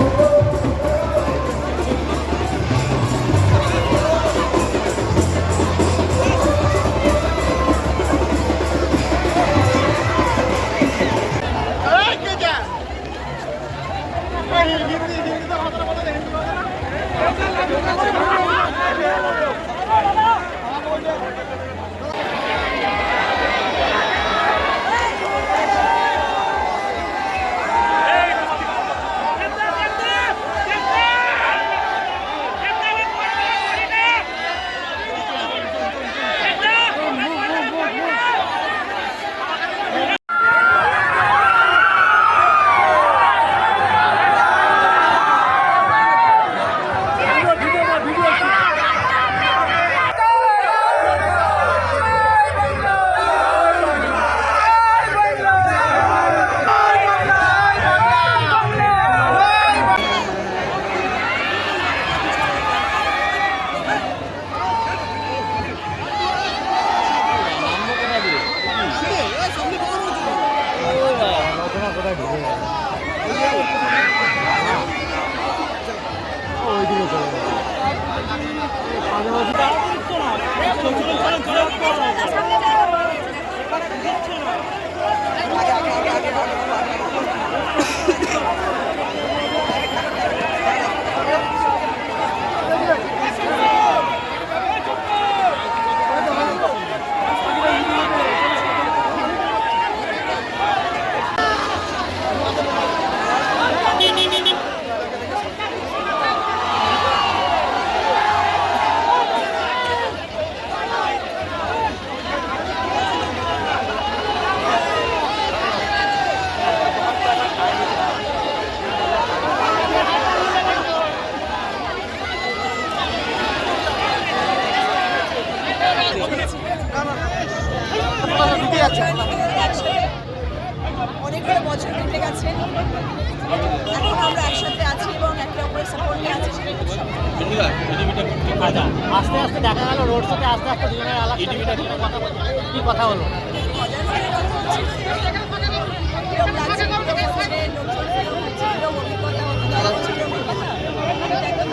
oh you. অনেকগুলো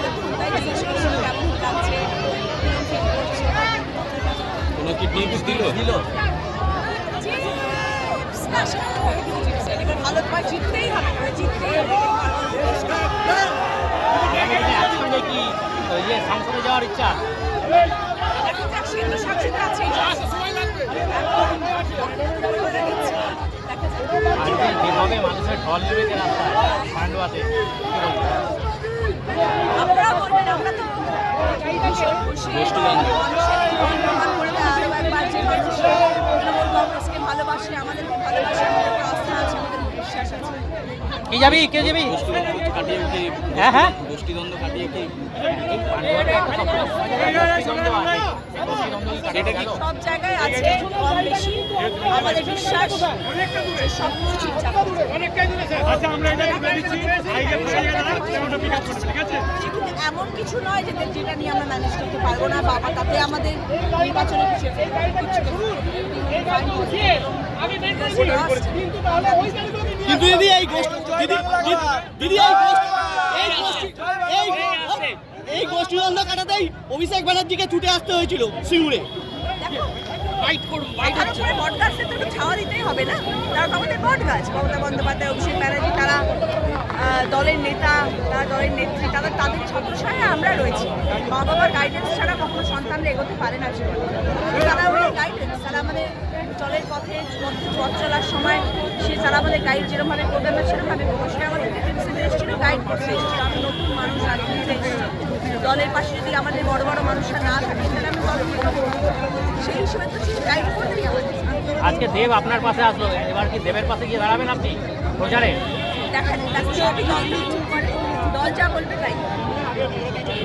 নতুন, তাই জিজ্ঞেস করছি কেমন লাগছে, কিরম feel করছ। কোনো কি টিপস দিল? দিল আস্থা আছে আমাদের উপর বিশ্বাস আছে। কি যাবি? কে যাবি? গোষ্ঠীদ্বন্দ্ব কাটিয়ে কি হ্যাঁ হ্যাঁ। গোষ্ঠীদ্বন্দ্ব কাটিয়ে কি সব জায়গায় আছে কম বেশি। আমাদের বিশ্বাস সব কিছু ঠিকঠাক কিন্তু এমন কিছু নয় যে যেটা নিয়ে আমরা ম্যানেজ করতে পারব না বাবা তাতে আমাদের নির্বাচনে কিছু কিন্তু দিদি এই গোষ্ঠী দিদি এই গোষ্ঠী এই গোষ্ঠী এই এই গোষ্ঠীদ্বন্দ্ব কাটাতেই অভিষেক ব্যানার্জিকে ছুটে আসতে হয়েছিল সিঙ্গুরে। তার উপরে বট গাছদের তো ছাওয়া দিতেই হবে না? তারা তো আমাদের বট গাছ। মমতা বন্দ্যোপাধ্যায় অভিষেক ব্যানার্জি তারা দলের নেতা তারা দলের নেত্রী তারা তাদের ছত্রছায়া আমরা রয়েছি। মা বাবার গাইডেন্স ছাড়া কখনো সন্তানরা এগোতে পারে না জীবনে। তারা আমাদের গাইডেন্স তারা আমাদের চলের পথে পথে চলার সময় সে তারা আমাদের গাইড যেরকমভাবে করবে আমরা সেরকমভাবে করব সে আমাদের এসেছিল গাইড করতে এসেছিল। আমি নতুন মানুষ রাজনীতিতে এসেছি। দলের পাশে যদি আমাদের বড় বড় মানুষরা না থাকে তাহলে আমি দল সেই হিসেবে তো গাইড করবেই আমাদের। আজকে দেব আপনার পাশে আসলো। এবার কি দেবের পাশে গিয়ে দাঁড়াবেন আপনি? প্রচারে? দল দল যা বলবে তাই।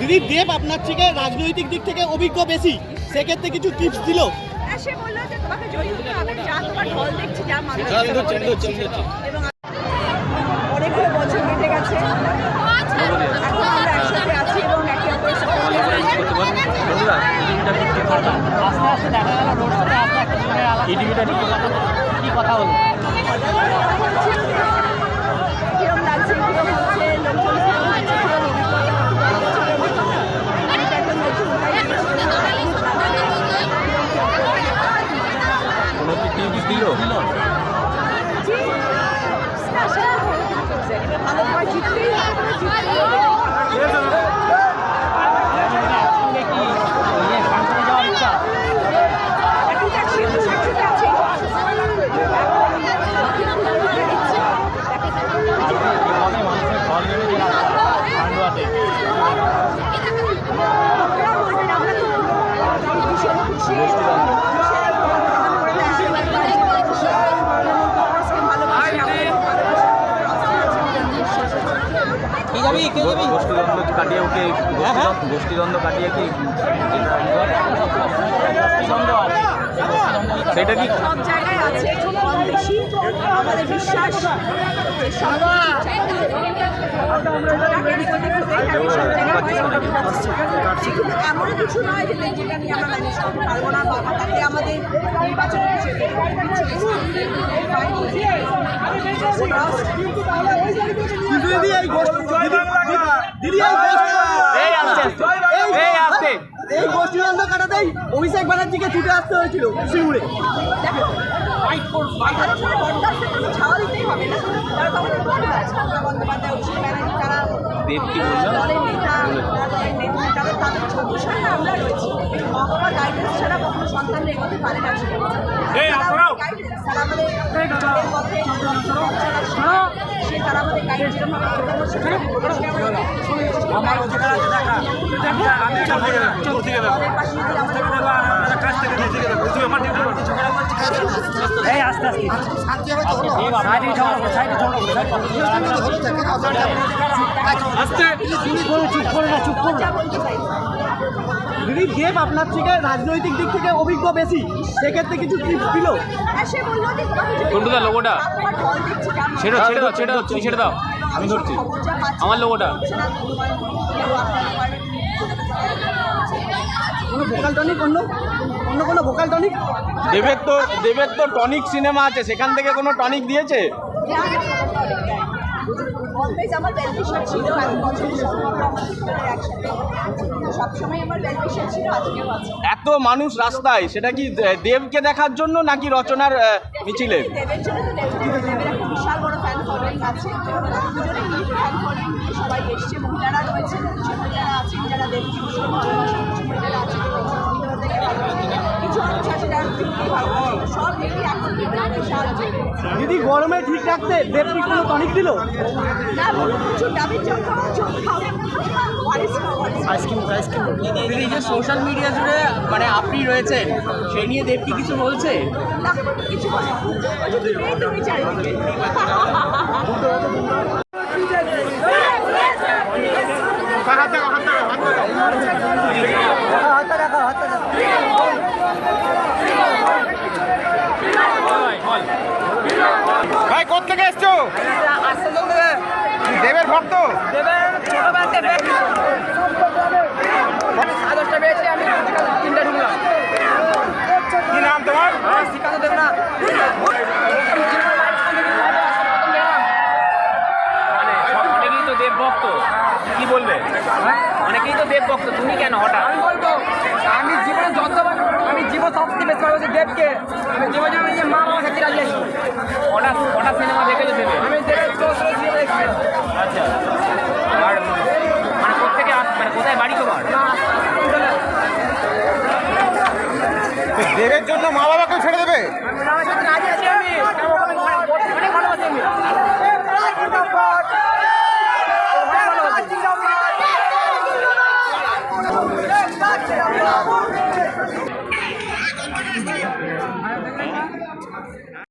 দিদি দেব আপনার থেকে রাজনৈতিক দিক থেকে অভিজ্ঞ বেশি। সেক্ষেত্রে কিছু টিপস দিল? হ্যাঁ সে বলল যে তোমাকে জয়ী হতে হবে। যা তোমার ঢল দেখছি যা মানুষ আমি ধরছি, আমি ধরছি, আমি ধরছি। এবং অনেকগুলো বছর কেটে গেছে এখন আমরা একসাথে আছি এবং একে অপরের সাথে আস্তে আস্তে দেখা গেল রোড শোতে আস্তে একটা দুজনের আলাদা কি কথা হলো কিরম লাগছে কিরম হচ্ছে লোকজন কিরম হচ্ছে কিরম অভিজ্ঞতা এটা একটা নতুন কোনো কি টিপস দিল ভালো করে জিততেই হবে জিততেই হবে। একসঙ্গে কি ইয়ে ফাংশনে যাওয়ার ইচ্ছা এখন তো একসাথে একসাথে আছি। কীভাবে মানুষের ঘর নেমে যে রাস্তা পান্ডুয়াতে আপনারা বলবেন, আমরা তো ভীষণ খুশি। আশীর্বাদ পাচ্ছি, খুশি। সমাজকে ভালোবাসি, আমাদের কি যাবি কি যাবি গোষ্ঠীদ্বন্দ্ব কাটিয়ে ওকে গোষ্ঠীদ্বন্দ্ব- গোষ্ঠীদ্বন্দ্ব কাটিয়ে কি সেটা কি? সব জায়গায় আছে। কম বেশি। আমাদের বিশ্বাস। যে সব কিন্তু এমন কিছু নয় যে যেটা নিয়ে আমরা ম্যানেজ করতে পারব না বা তাতে আমাদের নির্বাচন দিদি এই গোষ্ঠী দিদি এই এই কাটাতেই অভিষেক ব্যানার্জিকে ছুটে আসতে হয়েছিল সিঙ্গুরে। ছাওয়া দিতেই হবে না। তারা তো আমাদের বড় আছে মমতা বন্দ্যোপাধ্যায় অভিষেক ব্যানার্জি তারা দেব কি বলল? দলের নেতা তারা দলের নেত্রী তারা তাদের ছত্রছায়া আমরা রয়েছি। মা বাবার গাইডেন্স ছাড়া কখনো সন্তানরা এগোতে পারে না। তারা আমাদের পথে তারা আমাদের আমার অধিকার আছে দলের পাশে যদি আমাদের এই আস্তে আস্তে। সাইডে ঝগড়া আস্তে। চুপ করে চুপ করে না চুপ করে। চাইছি দিদি দেব আপনার থেকে রাজনৈতিক দিক থেকে অভিজ্ঞ বেশি সেক্ষেত্রে কিছু টিপস দিল আর সে বলল যে আমি কোনটা দাও, লোগোটা? ছেড়ে দাও, ছেড়ে দাও, ছেড়ে দাও, তুমি ছেড়ে দাও। আমি ধরছি। আমার লোগোটা। কোনো ভোকাল টনিক অন্য অন্য কোনো ভোকাল টনিক দেবের তো দেবের তো টনিক সিনেমা আছে সেখান থেকে কোনো টনিক দিয়েছে অলওয়েজ আমার ছিল সম্পর্ক আমার দুজনের একসাথে সবসময় আমার ছিল আজকেও আছে। এত মানুষ রাস্তায় সেটা কি দেবকে দেখার জন্য নাকি রচনার মিছিলে? দেবের জন্য তো দেবের একটা বিশাল বড় ফ্যান ফলোয়িং আছে দুজনে মিলে ফ্যান ফলোয়িং নিয়ে সবাই এসছে। মহিলারা কিছু মহিলারা আছেন যারা দেবকে ভীষণ ভালোবাসেন কিছু মহিলারা আছেন কিছু মানুষ আছে যারা ভালোবাসেন দিদি গরমে ঠিক রাখতে দেবী কোনো টনিক দিল। Ice cream ice cream. দিদি যে সোশ্যাল মিডিয়া জুড়ে মানে আপনি রয়েছেন সে নিয়ে দেব কি কিছু বলছে? কিছু বলে না। থেকে ভাই এসছো? দেবের ভক্ত? কি নাম তোমার? অনেকেই তো দেব ভক্ত কি বলবে? অনেকেই তো দেব ভক্ত তুমি কেন হঠাৎ? আমি বলব আমি জীবনে যতবার আমি জীবন সবচেয়ে বেশি ভালোবাসি দেবকে আমি জীবনে আমি যে মা বাবা সাথে রাজি হঠাৎ হঠাৎ সিনেমা দেখেছ দেবে আমি দেবের আচ্ছা। আর মানে কোথেকে আস মানে কোথায় বাড়ি তোমার? দেবের জন্য মা বাবাকেও ছেড়ে দেবে? আমি রাজি আছি আমি অনেক ভালোবাসি আমি।